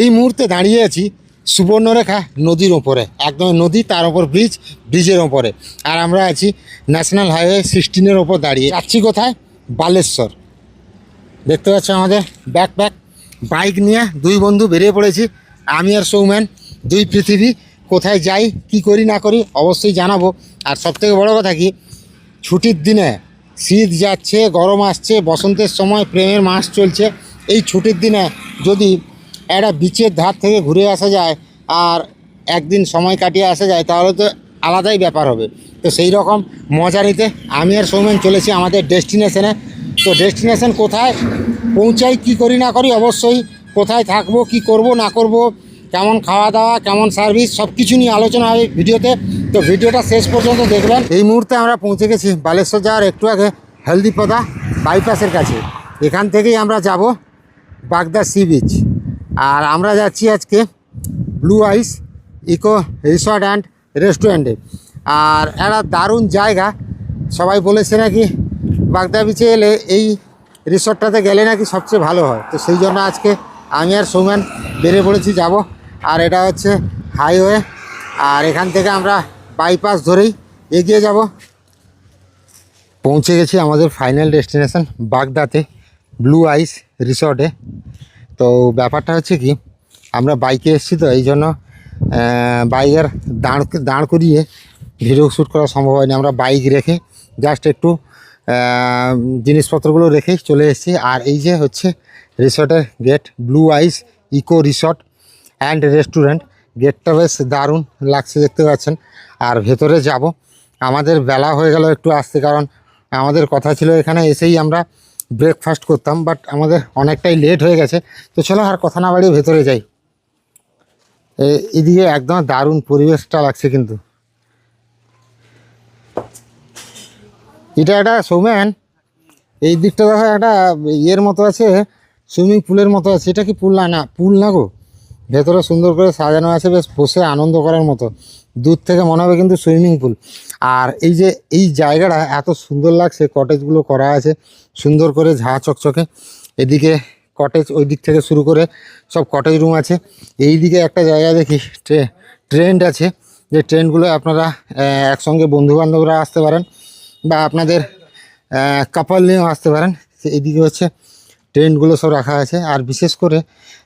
এই মুহূর্তে দাঁড়িয়ে আছি সুবর্ণরেখা নদীর ওপরে একদম নদী, তার ওপর ব্রিজ ব্রিজের ওপরে আর আমরা আছি ন্যাশনাল হাইওয়ে সিক্সটিনের ওপর দাঁড়িয়ে। যাচ্ছি কোথায়? বালেশ্বর। দেখতে পাচ্ছ আমাদের ব্যাকপ্যাক বাইক নিয়ে দুই বন্ধু বেরিয়ে পড়েছি। আমি আর সৌম্যান দুই পৃথিবী। কোথায় যাই, কি করি, না করি, অবশ্যই জানাব। আর সবথেকে বড় কথা কি, ছুটির দিনে শীত যাচ্ছে, গরম আসছে, বসন্তের সময় প্রেমের মাস চলছে। এই ছুটির দিনে যদি একটা বিচের ধার থেকে ঘুরে আসা যায় আর একদিন সময় কাটিয়ে আসা যায়, তাহলে তো আলাদাই ব্যাপার হবে। তো সেই রকম মজা নিতে আমি আর সৌমেন চলেছি আমাদের ডেস্টিনেশনে। তো ডেস্টিনেশন কোথায়? পৌঁছাই কি করি না করি অবশ্যই কোথায় থাকব, কি করব, না করব, কেমন খাওয়া দাওয়া, কেমন সার্ভিস সব কিছু নিয়ে আলোচনা হবে ভিডিওতে। তো ভিডিওটা শেষ পর্যন্ত দেখবেন। এই মুহূর্তে আমরা পৌঁছে গেছি বালেশ্বর যাওয়ার একটু আগে হেলদিপদা বাইপাসের কাছে। এখান থেকেই আমরা যাব বাগদা সি বিচ আর আমরা যাচ্ছি আজকে Blue Ice eco resort and রেস্টুরেন্টে আর একটা দারুণ জায়গা। সবাই বলেছে নাকি বাগদা বিচে এলে এই রিসর্টটাতে গেলে নাকি সবচেয়ে ভালো হয়। তো সেই জন্য আজকে আমি আর সৌম্যান বেরিয়ে পড়েছি, যাব। আর এটা হচ্ছে হাইওয়ে আর এখান থেকে আমরা বাইপাস ধরেই এগিয়ে যাব। পৌঁছে গেছি আমাদের ফাইনাল ডেস্টিনেশন বাগদাতে ব্লু আইস রিসর্টে তো ব্যাপারটা হচ্ছে কি, আমরা বাইকে এসেছি তো এই জন্য বাইকের দাঁড় দাঁড় করিয়ে ভিডিও শ্যুট করা সম্ভব হয়নি। আমরা বাইক রেখে জাস্ট একটু জিনিসপত্রগুলো রেখেই চলে এসেছি। আর এই যে হচ্ছে রিসর্টের gate Blue Ice eco resort and restaurant গেটটা বেশ দারুণ লাগছে দেখতে পাচ্ছেন। আর ভেতরে যাব। আমাদের বেলা হয়ে গেল একটু আসতে, কারণ আমাদের কথা ছিল এখানে এসেই আমরা ব্রেকফাস্ট করতাম বাট আমাদের অনেকটাই লেট হয়ে গেছে। তো চলো আর কথা না বাড়িয়ে ভেতরে যাই। এদিকে একদম দারুণ পরিবেশটা লাগছে কিন্তু। এটা একটা সৌম্যান এই দিকটা দেখো একটা ইয়ের মতো আছে সুইমিং পুলের মতো আছে। এটা কি পুল না? না পুল না গো। ভেতরে সুন্দর করে সাজানো আছে, বেশ বসে আনন্দ করার মতো। দূর থেকে মনে হবে কিন্তু সুইমিং পুল। আর এই যে, এই জায়গাটা এত সুন্দর লাগছে, কটেজগুলো করা আছে, সুন্দর করে ঝাঁ চকচকে। এদিকে কটেজ ওই দিক থেকে শুরু করে সব কটেজ রুম আছে। এই দিকে একটা জায়গা দেখি, ট্রে- ট্রেন্ড আছে। যে ট্রেনগুলো আপনারা একসঙ্গে বন্ধুবান্ধবরা আসতে পারেন বা আপনাদের কাপাল নিয়েও আসতে পারেন। তো এইদিকে হচ্ছে টেন্টগুলো সব রাখা আছে। আর বিশেষ করে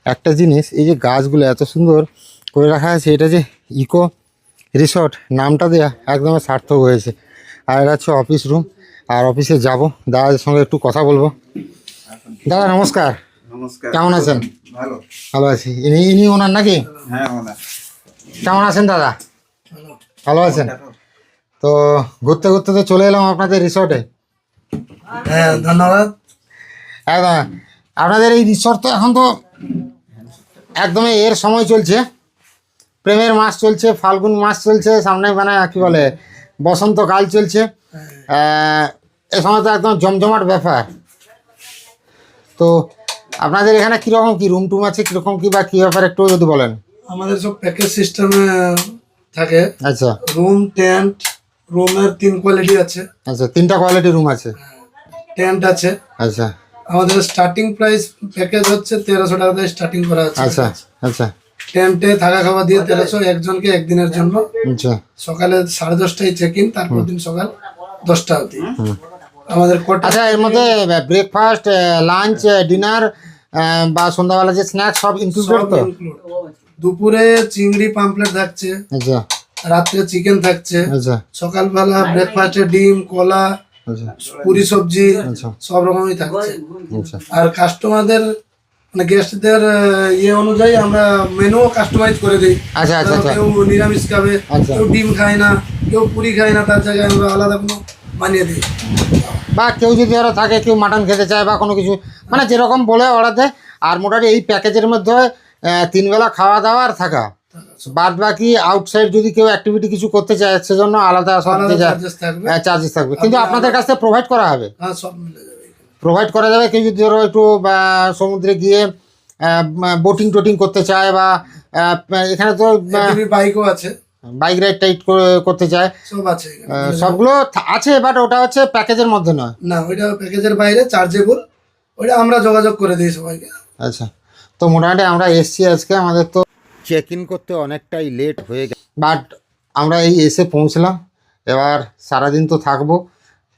একটা জিনিস এই যে গাছগুলো এত সুন্দর করে রাখা আছে এটা যে ইকো রিসর্ট নামটা দেয়া একদম সার্থক হয়েছে। আর এটা হচ্ছে অফিস রুম। আর অফিসে যাব দাদাদের সঙ্গে একটু কথা বলব। দাদা নমস্কার। নমস্কার। কেমন আছেন? ভালো। ভালো আছি। ইনি ইনি ওনার নাকি? হ্যাঁ কেমন আছেন দাদা? ভালো আছেন? তো ঘুরতে ঘুরতে তো চলে এলাম আপনাদের রিসর্টে। হ্যাঁ ধন্যবাদ। একদম। আপনাদের এই রিসর্ট তো এখন তো একদমই এর সময় চলছে। প্রেমের মাস চলছে ফাল্গুন মাস চলছে সামনে মানে কি বলে বসন্তকাল চলছে। এ সময় তো একদম জমজমাট ব্যাপার। তো আপনাদের এখানে কীরকম কি রুম টুম আছে কীরকম কি বা কী ব্যাপার একটু যদি বলেন? আমাদের সব প্যাকেজ সিস্টেমে থাকে। আচ্ছা। রুম টেন্ট রুমের তিন কোয়ালিটি আছে। আচ্ছা তিনটা কোয়ালিটি রুম আছে। টেন্ট আছে। আচ্ছা। আমাদের স্টার্টিং প্রাইস প্যাকেজ হচ্ছে তেরোশো টাকা থেকে স্টার্টিং করা আছে আচ্ছা আচ্ছা। টেন্টে থাকা খাওয়া দিয়ে তেরোশো একজনকে একদিনের জন্য। আচ্ছা। সকালে সাড়ে দশটায় চেক ইন তারপর দিন সকাল দশটা অবধি। আমাদের কোটা আচ্ছা এর মধ্যে ব্রেকফাস্ট লাঞ্চ ডিনার বা সন্ধ্যাবেলা যে স্ন্যাক্স সব ইনক্লুডেড তো? দুপুরে চিংড়ি পাম্পলেট থাকছে আচ্ছা। রাত্রে চিকেন থাকছে আচ্ছা। সকালবেলা ব্রেকফাস্টে ডিম কলা পুরি সবজি আচ্ছা। সব রকমই থাকছে। আচ্ছা। আর কাস্টমারদের মানে গেস্টদের ইয়ে অনুযায়ী আমরা মেনুও কাস্টমাইজ করে দিই। আচ্ছা আচ্ছা আচ্ছা। কেউ নিরামিষ খাবে আচ্ছা। কেউ ডিম খায় না কেউ পুরি খায় না তার জায়গায় আমরা আলাদা কোনো বানিয়ে দিই। বা কেউ যদি আরও থাকে কেউ মাটন খেতে চায় বা কোনো কিছু মানে যেরকম বলে অর্ডার দেয় আর মোটামুটি এই প্যাকেজের মধ্যে আহ, তিন বেলা খাওয়া দাওয়া আর থাকা। বাদ বাকি আউটসাইড যদি কেউ অ্যাক্টিভিটি কিছু করতে চায় সেজন্য আলাদা চার্জেস থাকবে। কিন্তু আপনাদের কাছ প্রোভাইড করা হবে? হ্যাঁ সব মিলে যাবে প্রোভাইড করা যাবে কেউ যদি ধরো একটু সমুদ্রে গিয়ে বোটিং টোটিং করতে চায় বা এখানে তো বাইকও আছে। বাইক রাইড টাইড করতে চায়। সব আছে সবগুলো আছে বাট ওটা হচ্ছে প্যাকেজের মধ্যে নয়। না ওইটা প্যাকেজের বাইরে চার্জেবল ওইটা আমরা যোগাযোগ করে দিই সবাইকে। আচ্ছা। তো মোটামুটি আমরা এসছি আজকে আমাদের তো চেক ইন করতে অনেকটাই লেট হয়ে গেছে। বাট আমরা এই এসে পৌঁছলাম। এবার সারাদিন তো থাকব।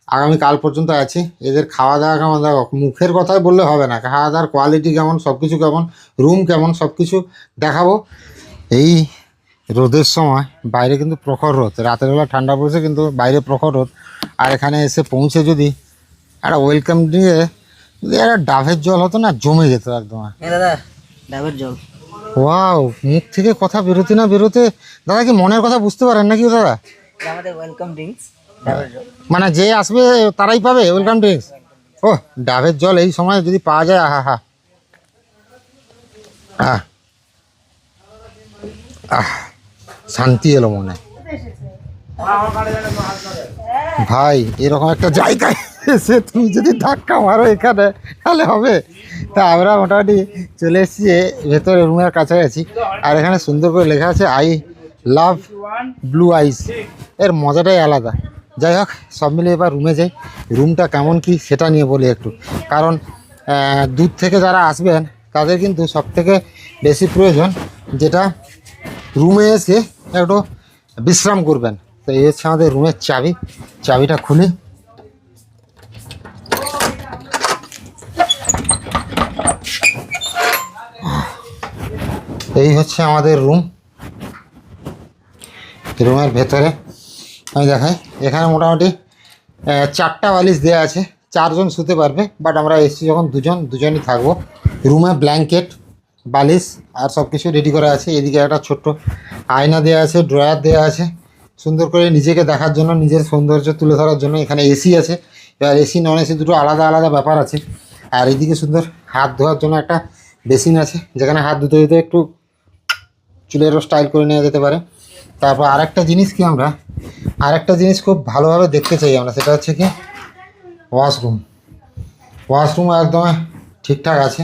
আগামী কাল পর্যন্ত আছি। এদের খাওয়া দাওয়া কেমন? দেখো মুখের কথাই বললে হবে না। খাওয়া দাওয়ার কোয়ালিটি কেমন? সব কিছু কেমন? রুম কেমন? সব কিছু দেখাবো। এই রোদের সময় বাইরে কিন্তু প্রখর রোদ। রাতের বেলা ঠান্ডা পড়েছে কিন্তু বাইরে প্রখর রোদ। আর এখানে এসে পৌঁছে যদি একটা ওয়েলকাম দিয়ে যদি একটা ডাবের জল হতো না জমে যেত একদম। এ দাদা ডাবের জল। ওয়াও মুখ থেকে কথা বেরোতে না বেরোতে দাদা কি মনের কথা বুঝতে পারেন নাকি দাদা? আমাদের ওয়েলকাম ড্রিঙ্কস মানে যে আসবে তারাই পাবে ওয়েলকাম ড্রিঙ্কস ও ডাবের জল এই সময় যদি পাওয়া যায় আহা হা আহ। আহ শান্তি এলো মনে ভাই এরকম একটা জায়গায় এসে তুমি যদি ধাক্কা মারো এখানে, তাহলে হবে। তা আমরা মোটামুটি চলে এসেছি ভেতরে রুমের কাছাকাছি। আর এখানে সুন্দর করে লেখা আছে, আই লাভ ব্লু আইস। এর মজাটাই আলাদা। যাই হোক, সব মিলে এবার রুমে যাই। রুমটা কেমন কি সেটা নিয়ে বলি একটু। কারণ দূর থেকে যারা আসবেন, তাদের কিন্তু সব থেকে বেশি প্রয়োজন যেটা রুমে এসে একটু বিশ্রাম করবেন। তো এই হচ্ছে আমাদের রুমের চাবি। চাবিটা খুলি। এই হচ্ছে আমাদের রুম রুমের ভেতরে আমি দেখাই। এখানে মোটামুটি চারটা বালিশ দেওয়া আছে। চারজন শুতে পারবে বাট আমরা এসছি যখন দুজন, দুজনই থাকব। রুমে ব্ল্যাঙ্কেট বালিশ আর সব কিছু রেডি করা আছে। এদিকে একটা ছোট্ট আয়না দেওয়া আছে ড্রয়ার দেওয়া আছে। সুন্দর করে নিজেকে দেখার জন্য, নিজের সৌন্দর্য তুলে ধরার জন্য এখানে এসি আছে। এবার এসি নন এসি দুটো আলাদা আলাদা ব্যাপার আছে। আর এদিকে সুন্দর হাত ধোয়ার জন্য একটা বেসিন আছে, যেখানে হাত ধুতে ধুতে একটু চুলেরও স্টাইল করে নেওয়া যেতে পারে। তারপর আরেকটা জিনিস কি আমরা? আরেকটা জিনিস খুব ভালোভাবে দেখতে চাই আমরা, সেটা হচ্ছে কি ওয়াশরুম ওয়াশরুম একদম ঠিকঠাক আছে।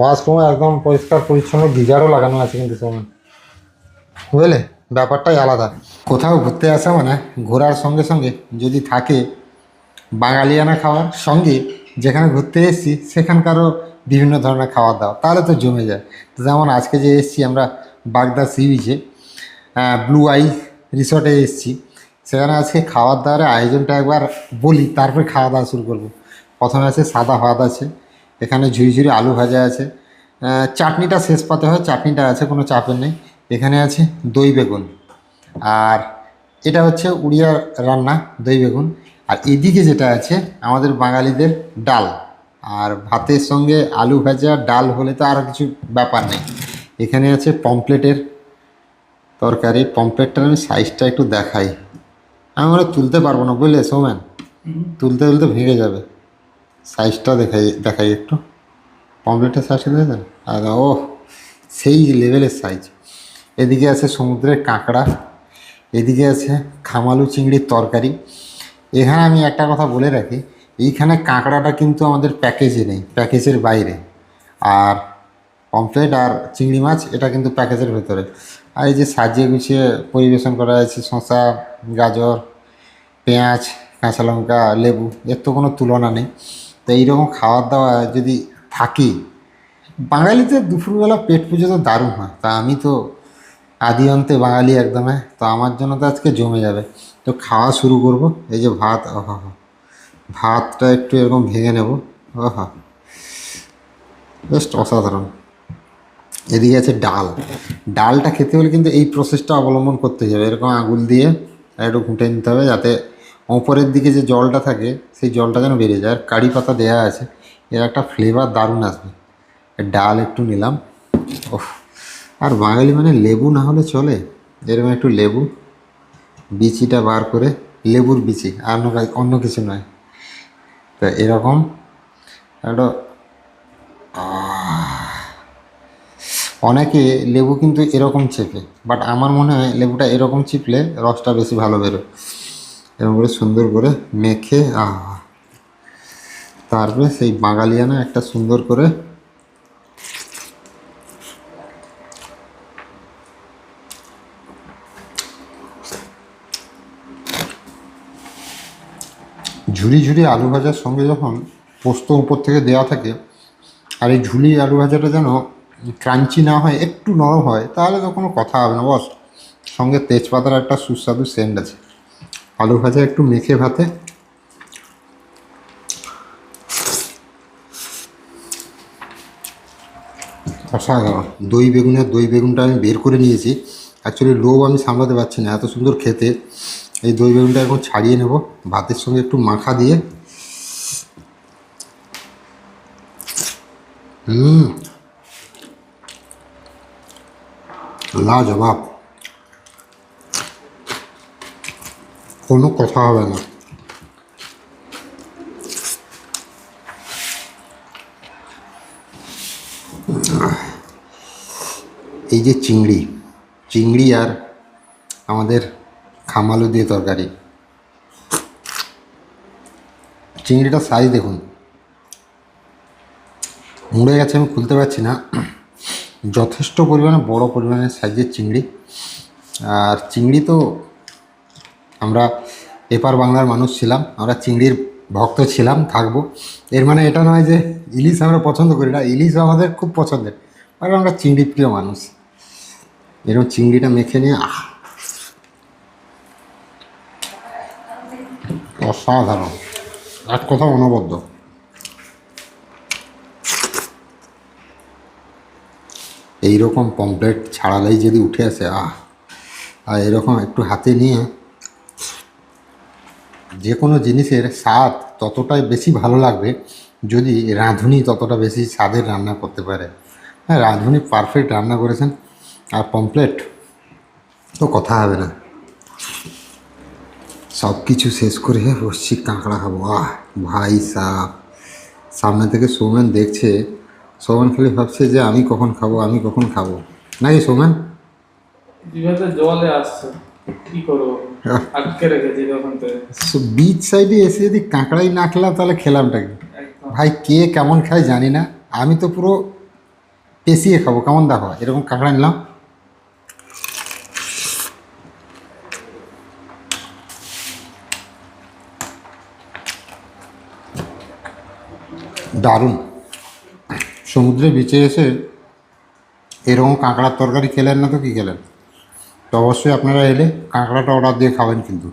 ওয়াশরুম একদম পরিষ্কার, পরিচ্ছন্ন, গিজারও লাগানো আছে কিন্তু সময় বুঝলে? ব্যাপারটাই আলাদা। কোথাও ঘুরতে আসা মানে ঘোরার সঙ্গে সঙ্গে যদি থাকে বাঙালিয়ানা খাওয়ার সঙ্গে যেখানে ঘুরতে এসেছি, সেখানকারও বিভিন্ন ধরনের খাবার দাওয়া, তাহলে তো জমে যায়। যেমন আজকে যে এসেছি আমরা বাগদা সি বিচে ব্লু আই রিসর্টে এসেছি। সেখানে আজকে খাবার দাওয়ার আয়োজনটা একবার বলি, তারপরে খাওয়া দাওয়া শুরু করব। প্রথমে আছে সাদা ভাত আছে, এখানে ঝুড়ি ঝুড়ি আলু ভাজা আছে। চাটনিটা শেষ পাতে হয় চাটনিটা আছে কোনো চাপের নেই। এখানে আছে দই বেগুন। আর এটা হচ্ছে উড়িয়া রান্না, দই বেগুন। আর এদিকে যেটা আছে, আমাদের বাঙালিদের ডাল। আর ভাতের সঙ্গে আলু ভাজা, ডাল হলে তো আর কিছু ব্যাপার নেই। এখানে আছে পমপ্লেটের তরকারি। পমপ্লেটটার আমি সাইজটা একটু দেখাই। আমি ওরা তুলতে পারব না, বুঝলে সৌমেন? তুলতে তুলতে ভেঙে যাবে। সাইজটা দেখাই দেখাই একটু। পমপ্লেটের সাইজটা দেখেছেন? আর ও সেই লেভেলের সাইজ এদিকে আছে সমুদ্রের কাঁকড়া। এদিকে আছে খামালু চিংড়ির তরকারি। এখানে আমি একটা কথা বলে রাখি। এইখানে কাঁকড়াটা কিন্তু আমাদের প্যাকেজে নেই প্যাকেজের বাইরে। আর পমফ্লেট আর চিংড়ি মাছ, এটা কিন্তু প্যাকেজের ভেতরে। আর এই যে সাজিয়ে গুছিয়ে পরিবেশন করা হয়েছে, শসা, গাজর, পেঁয়াজ, কাঁচা লঙ্কা, লেবু, এর তো কোনো তুলনা নেই। তো এইরকম খাবার দাওয়া যদি থাকি, বাঙালিতে দুপুরবেলা পেট পুজো তো দারুণ হয়। তা আমি তো আদি অন্তে বাঙালি একদম হ্যাঁ। তো আমার জন্য তো আজকে জমে যাবে। তো খাওয়া শুরু করব, এই যে ভাত ভাতটা একটু এরকম ভেঙে নেব। ওহা জাস্ট অসাধারণ। এদিকে আছে ডাল। ডালটা খেতে হলে কিন্তু এই প্রসেসটা অবলম্বন করতে হবে। এরকম আঙুল দিয়ে একটু ঘুঁটে নিতে হবে যাতে ওপরের দিকে যে জলটা থাকে, সেই জলটা যেন বেরিয়ে যায়। আর কারি পাতা দেওয়া আছে, এর একটা ফ্লেভার দারুণ আসবে। ডাল একটু নিলাম। ও আর বাঙালি মানে লেবু না হলে চলে। এরকম একটু লেবু, বিচিটা বার করে, লেবুর বিচি। আর অন্য কিছু নয়। তা এরকম একটা! অনেকে লেবু কিন্তু এরকম চেপে বাট আমার মনে হয় লেবুটা এরকম চিপলে রসটা বেশি ভালো বেরোয় এরকম করে সুন্দর করে মেখে, আহ, তারপরে সেই বাঙালিয়ানা একটা সুন্দর করে ঝুড়ি ঝুড়ি আলু ভাজার সঙ্গে যখন পোস্ত উপর থেকে দেওয়া থাকে, আর এই ঝুলি আলু ভাজাটা যেন ক্রাঞ্চি না হয়, একটু নরম হয়, তাহলে তো কোনো কথা হবে না। বস, সঙ্গে তেজপাতার একটা সুস্বাদু সেন্ট আছে। আলু ভাজা একটু মেখে ভাতে। অসাধারণ। দই বেগুনের দই বেগুনটা আমি বের করে নিয়েছি। অ্যাকচুয়ালি লোভ আমি সামলাতে পারছি না, এত সুন্দর খেতে। এই দই বেগুনটা এখন ছাড়িয়ে নেব। ভাতের সঙ্গে একটু মাখা দিয়ে। হুম। লাজবাব কোনো কথা হবে না। এই যে চিংড়ি চিংড়ি আর আমাদের খামালু দিয়ে তরকারি। চিংড়িটার সাইজ দেখুন। মুড়ে গেছে, আমি খুলতে পারছি না। যথেষ্ট পরিমাণে, বড় পরিমাণে সাইজের চিংড়ি। আর চিংড়ি তো আমরা এপার বাংলার মানুষ ছিলাম, আমরা চিংড়ির ভক্ত ছিলাম, থাকব। এর মানে এটা নয় যে ইলিশ আমরা পছন্দ করি না, ইলিশ আমাদের খুব পছন্দের। কারণ আমরা চিংড়ি প্রিয় মানুষ। এরকম চিংড়িটা মেখে নিয়ে, আহ! অসাধারণ এক কথা অনবদ্য। এইরকম পমপ্লেট ছাড়ালেই যদি উঠে আসে, আহ আর এরকম একটু হাতে নিয়ে যে কোনো জিনিসের স্বাদ ততটাই বেশি ভালো লাগবে যদি রাঁধুনি ততটা বেশি স্বাদের রান্না করতে পারে। হ্যাঁ রাঁধুনি পারফেক্ট রান্না করেছেন, আর পমপ্লেট তো কথা হবে না। সব কিছু শেষ করে বসছি কাঁকড়া খাব। আহ ভাই সাহ সামনে থেকে সৌমেন দেখছে সৌমেন খালি ভাবছে যে আমি কখন খাব আমি কখন খাব। নাকি সৌমেন? জিভাতে জলে আসছে কি করব? আটকে রেখেছি তখন বিচ সাইডে এসে যদি কাঁকড়াই না খেলাম তাহলে খেলামটা কি? ভাই কে কেমন খায় জানি না। আমি তো পুরো পেশিয়ে খাব কেমন দেখো এরকম কাঁকড়া নিলাম। দারুণ। সমুদ্রে বিচে এসে এরকম কাঁকড়ার তরকারি খেলেন না তো কী খেলেন? তো অবশ্যই আপনারা এলে কাঁকড়াটা অর্ডার দিয়ে খাবেন কিন্তু।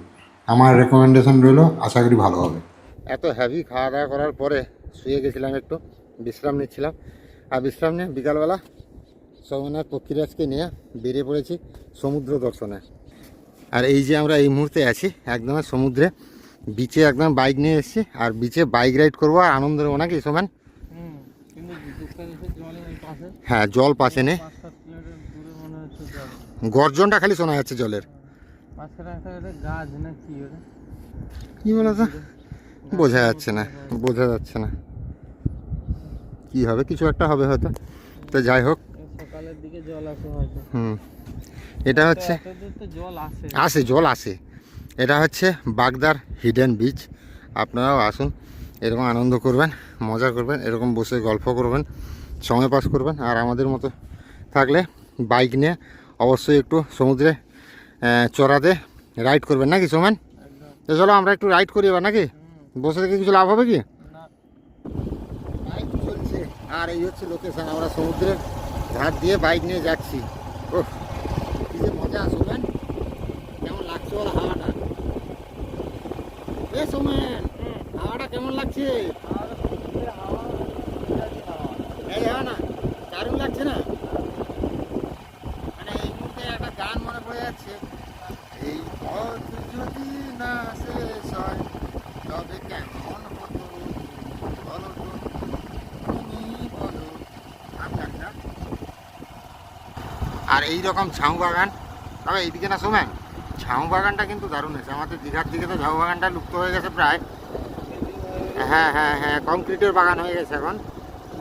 আমার রেকমেন্ডেশন রইল, আশা করি ভালো হবে। এত হ্যাভি খাওয়া দাওয়া করার পরে শুয়ে গেছিলাম একটু, বিশ্রাম নিচ্ছিলাম। আর বিশ্রাম নিয়ে বিকালবেলা সৌমনাথ পক্ষীরাজকে নিয়ে বেরিয়ে পড়েছি সমুদ্র দর্শনে। আর এই যে আমরা এই মুহূর্তে আছি একদম সমুদ্রে বিচে একদম বাইক নিয়ে এসেছি আর বিচে বাইক রাইড করব আর আনন্দ নেব নাকি সোমেন? হ্যাঁ জল পাশে নেই। জল। গর্জনটা খালি শোনা যাচ্ছে জলের। না কি বলো তো বোঝা যাচ্ছে না বোঝা যাচ্ছে না। কি হবে কিছু একটা হবে হয়তো। তো যাই হোক। এই সকালের দিকে জল আসে হুম। এটা হচ্ছে আসে জল আসে। এটা হচ্ছে বাগদার হিডেন বিচ আপনারাও আসুন এরকম আনন্দ করবেন মজা করবেন এরকম বসে গল্প করবেন সময় পাস করবেন। আর আমাদের মতো থাকলে বাইক নিয়ে অবশ্যই একটু সমুদ্রে চড়াতে রাইড করবেন নাকি সোমেন? তো চলো আমরা একটু রাইড করি এবার নাকি? বসে থেকে কিছু লাভ হবে কি? আর এই হচ্ছে লোকেশন আমরা সমুদ্রের ধার দিয়ে বাইক নিয়ে যাচ্ছি। ও কি যে মজা সোমেন। কেমন লাগছে ওর হাওয়াটা এ সোমেন কেমন লাগছে? এই না লাগছে না? মানে এই মুহূর্তে একটা গান মনে পড়ে যাচ্ছে। এই যদি না শেষ হয়, তবে কেমন বলো বলো, আমি। আর এই রকম ঝাউ বাগান তবে এইদিকে না শোনেন ঝাউ বাগানটা কিন্তু দারুণ হয়েছে। আমাদের দীঘার দিকে তো ঝাউ বাগানটা লুপ্ত হয়ে গেছে প্রায়। হ্যাঁ হ্যাঁ হ্যাঁ কংক্রিটের বাগান হয়ে গেছে এখন।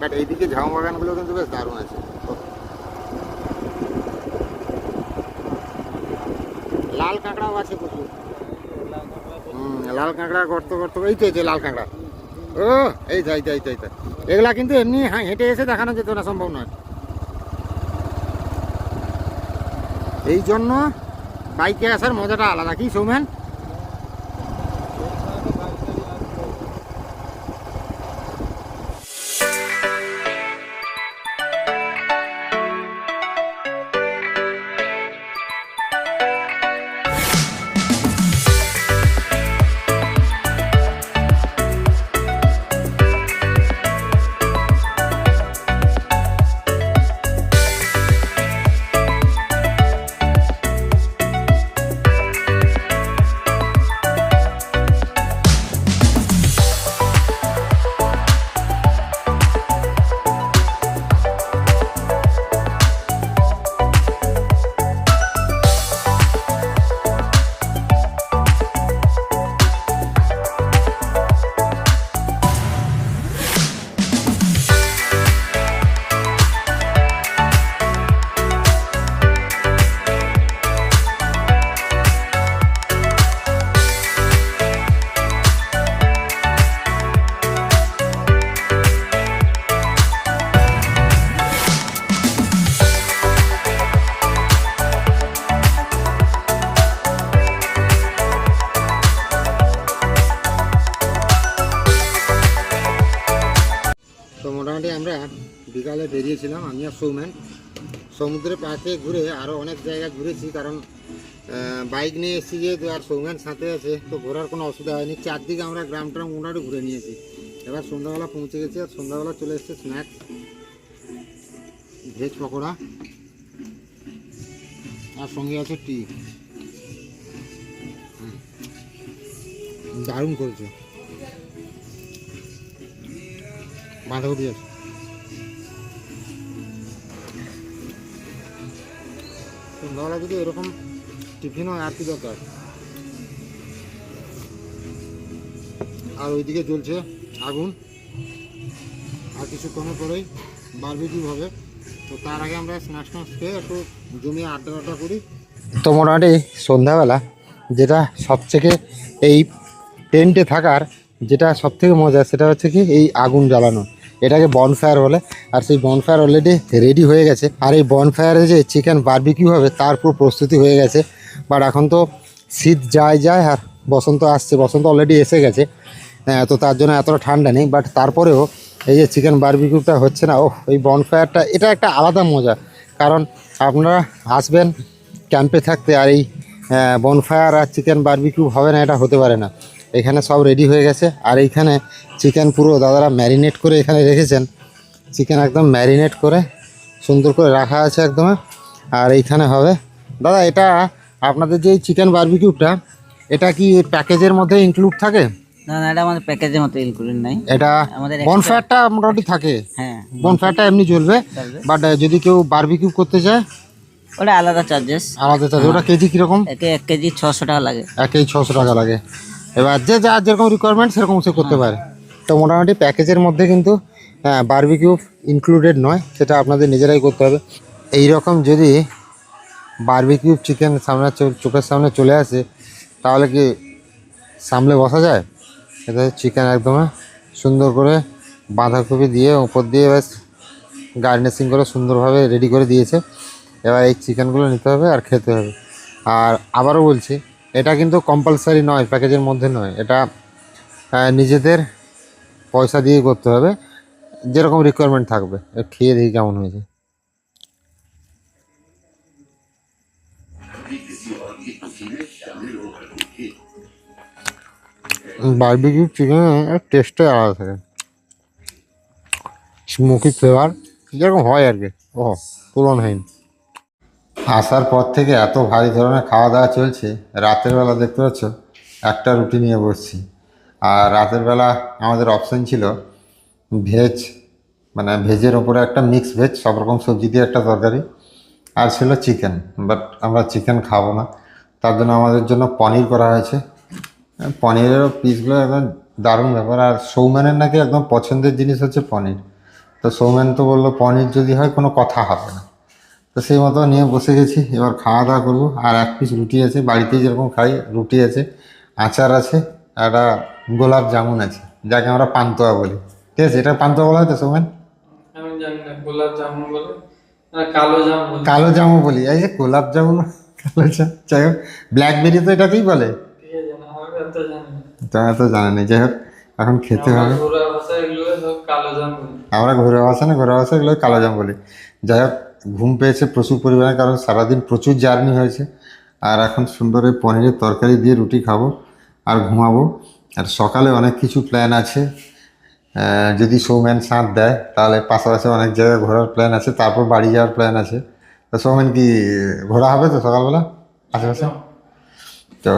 বাট এইদিকে ঝাউ বাগানগুলো কিন্তু বেশ দারুণ আছে লাল কাঁকড়াও আছে প্রচুর। হুম, লাল কাঁকড়া গর্ত গর্ত এই তো এই লাল কাঁকড়া। ও এই তো এই তো এই তো। এগুলা কিন্তু এমনি হ্যাঁ হেঁটে এসে দেখানো যেত না সম্ভব নয়। এই জন্য বাইকে আসার মজাটা আলাদা। কি সৌমেন? সৌমেন সমুদ্রের পাশে ঘুরে আরও অনেক জায়গা ঘুরেছি, কারণ বাইক নিয়ে এসেছি যেহেতু আর সৌমেন সাথে আছে, তো ঘোরার কোনো অসুবিধা হয়নি। চারদিকে আমরা গ্রাম ট্রাম মোটামুটি ঘুরে নিয়েছি। এবার সন্ধ্যাবেলা পৌঁছে গেছি আর সন্ধ্যাবেলা চলে এসেছে স্ন্যাক্স ভেজ পকোড়া আর সঙ্গে আছে টি। দারুণ করেছে। বাঁধাকপি আছে। সন্ধ্যাবেলা যদি এরকম টিফিন হয়, আর কি দরকার? আর ওইদিকে জ্বলছে আগুন। আর কিছুক্ষণের পরেই বারবিকিউ হবে। তো তার আগে আমরা স্ন্যাক্স ট্যাক্স খেয়ে একটু জমিয়ে আড্ডা আড্ডা করি। তো মোটামুটি সন্ধ্যাবেলা, যেটা সবথেকে এই টেন্টে থাকার যেটা সবথেকে মজা, সেটা হচ্ছে কি এই আগুন জ্বালানো। এটাকে বনফায়ার বলে। আর সেই বনফায়ার অলরেডি রেডি হয়ে গেছে। আর এই বনফায়ারে যে চিকেন বারবিকিউ হবে তার পুরো প্রস্তুতি হয়ে গেছে। বাট এখন তো শীত যায় যায় আর বসন্ত আসছে বসন্ত অলরেডি এসে গেছে। হ্যাঁ, তো তার জন্য এতটা ঠান্ডা নেই। বাট তারপরেও এই যে চিকেন বারবিকিউটা হচ্ছে না ও এই বনফায়ারটা এটা একটা আলাদা মজা। কারণ আপনারা আসবেন ক্যাম্পে থাকতে আর এই বনফায়ার আর চিকেন বারবিকিউ হবে না এটা হতে পারে না। এখানে সব রেডি হয়ে গেছে। আর এইখানে চিকেন পুরো দাদারা ম্যারিনেট করে এখানে রেখেছেন। চিকেন একদম ম্যারিনেট করে সুন্দর করে রাখা আছে একদম। আর এইখানে হবে। দাদা এটা আপনাদের যে চিকেন বারবিকিউটা এটা কি প্যাকেজের মধ্যে ইনক্লুড থাকে? না না এটা আমাদের প্যাকেজের মতো ইনক্লুডেড নাই। এটা আমাদের বনফায়ারটা মোটামুটি থাকে। হ্যাঁ বনফায়ারটা এমনি চলবে। বাট যদি কেউ বারবিকিউ করতে চায়? ওটা আলাদা চার্জেস আলাদা চার্জ ওটা কেজি কীরকম? এক কেজি ছশো টাকা লাগে। এক কেজি ছশো টাকা লাগে। এবার যে যার যেরকম রিকোয়ারমেন্ট সেরকম সে করতে পারে। তো মোটামুটি প্যাকেজের মধ্যে কিন্তু বারবিকিউ ইনক্লুডেড নয় সেটা আপনাদের নিজেরাই করতে হবে। এই রকম যদি বারবিকিউ চিকেন সামনে চোখের সামনে চলে আসে তাহলে কি সামলে বসা যায়? এটা চিকেন একদম সুন্দর করে বাঁধাকপি দিয়ে উপর দিয়ে ব্যাস গার্নিশিং করে সুন্দরভাবে রেডি করে দিয়েছে। এবার এই চিকেনগুলো নিতে হবে আর খেতে হবে। আর আবারও বলছি এটা কিন্তু কম্পালসারি নয় প্যাকেজের মধ্যে নয়। এটা নিজেদের পয়সা দিয়ে করতে হবে। যেরকম রিকোয়ারমেন্ট থাকবে। খেয়ে দেখি কেমন হয়েছে। বারবিকিউ চিকেনের টেস্টটাই আলাদা থাকে। স্মোকি ফ্লেভার যেরকম হয় আর কি। ও তুলনাহীন আসার পর থেকে এত ভারী ধরনের খাওয়া দাওয়া চলছে, রাতের বেলা দেখতে পাচ্ছ, একটা রুটি নিয়ে বসছি। আর রাতের বেলা আমাদের অপশন ছিল ভেজ মানে ভেজের ওপরে একটা মিক্স ভেজ সব রকম সবজি দিয়ে একটা তরকারি, আর ছিল চিকেন বাট আমরা চিকেন খাব না। তার জন্য আমাদের জন্য পনির করা হয়েছে। পনিরেরও পিসগুলো একদম দারুণ ব্যাপার, আর সৌমেনের নাকি একদম পছন্দের জিনিস হচ্ছে পনির। তো সৌমেন তো বলল, পনির যদি হয়, কোনো কথা হবে না। তো সেই মতো নিয়ে বসে গেছি। এবার খাওয়া দাওয়া করব। আর এক পিস রুটি আছে। বাড়িতে যেরকম খাই রুটি আছে আচার আছে একটা গোলাপ জামুন আছে যাকে আমরা পান্তোয়া বলি। ঠিক আছে এটা পান্তোয়া বলা হয় তো সৌমেন? গোলাপ জামুন বলে? কালো জাম কালো বলি। এই যে গোলাপ জামুন কালো জাম যাই হোক ব্ল্যাকবেরি তো এটাকেই বলে। না তো জানা নেই। যাই হোক এখন খেতে হবে। ভাষা আমরা ঘুরে আসা না ঘুরে আসা এগুলো কালো জাম বলি। যাই হোক ঘুম পেয়েছে প্রচুর পরিমাণে কারণ সারাদিন প্রচুর জার্নি হয়েছে। আর এখন সুন্দর এই পনিরের তরকারি দিয়ে রুটি খাব আর ঘুমাবো। আর সকালে অনেক কিছু প্ল্যান আছে। যদি সৌম্যান সাঁত দেয় তাহলে পাশাপাশি অনেক জায়গায় ঘোরার প্ল্যান আছে তারপর বাড়ি যাওয়ার প্ল্যান আছে। তো সৌমেন কি ঘোরা হবে তো সকালবেলা আশেপাশে? তো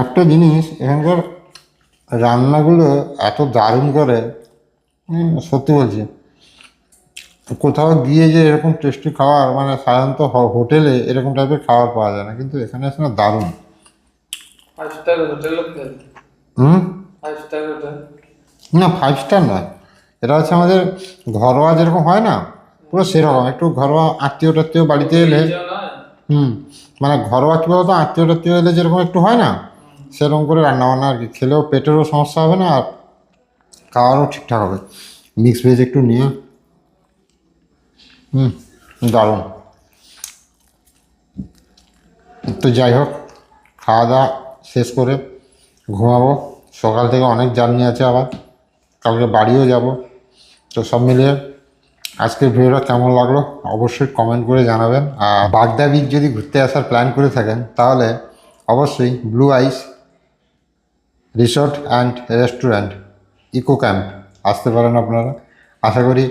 একটা জিনিস এখানকার রান্নাগুলো এত দারুণ করে সত্যি বলছি। কোথাও গিয়ে যে এরকম টেস্টি খাবার মানে সাধারণত হোটেলে এরকম টাইপের খাবার পাওয়া যায় না কিন্তু এখানে এসে না দারুণ। হুম? না ফাইভ স্টার নয়। এটা হচ্ছে আমাদের ঘরোয়া যেরকম হয় না পুরো সেরকম। একটু ঘরোয়া আত্মীয় টাত্মীয় বাড়িতে এলে হুম মানে ঘরোয়া কী বলতো আত্মীয় টাত্মীয় এলে যেরকম একটু হয় না সেরকম করে রান্না বান্না আর কি। খেলেও পেটেরও সমস্যা হবে না আর খাওয়ারও ঠিকঠাক হবে। মিক্স ভেজ একটু নিয়ে। হুম, দারুণ। তো যাই হোক, খাওয়া দাওয়া শেষ করে ঘুমাবো। সকাল থেকে অনেক জার্নি আছে আবার। কালকে বাড়িও যাব। তো সব মিলিয়ে আজকের ভিডিওটা কেমন লাগল অবশ্যই কমেন্ট করে জানাবেন। আর বাগদা বিচ যদি ঘুরতে আসার প্ল্যান করে থাকেন, তাহলে অবশ্যই Blue Ice resort and restaurant, eco camp, আসতে পারেন আপনারা। আশা করি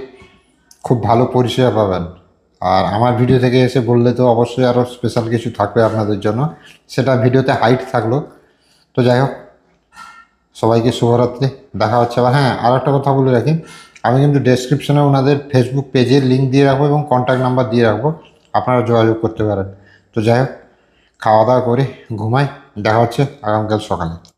খুব ভালো পরিষেবা পাবেন। আর আমার ভিডিও থেকে এসে বললে তো অবশ্যই আরও স্পেশাল কিছু থাকবে আপনাদের জন্য। সেটা ভিডিওতে হাইট থাকল। তো যাই হোক, সবাইকে শুভরাত্রি। দেখা হচ্ছে আবার। হ্যাঁ আর একটা কথা বলে রাখি। আমি কিন্তু ডেসক্রিপশনে ওনাদের ফেসবুক পেজের লিঙ্ক দিয়ে রাখব এবং কন্ট্যাক্ট নাম্বার দিয়ে রাখব। আপনারা যোগাযোগ করতে পারেন। তো যাই হোক, খাওয়া দাওয়া করে ঘুমাই। দেখা হচ্ছে আগামীকাল সকালে।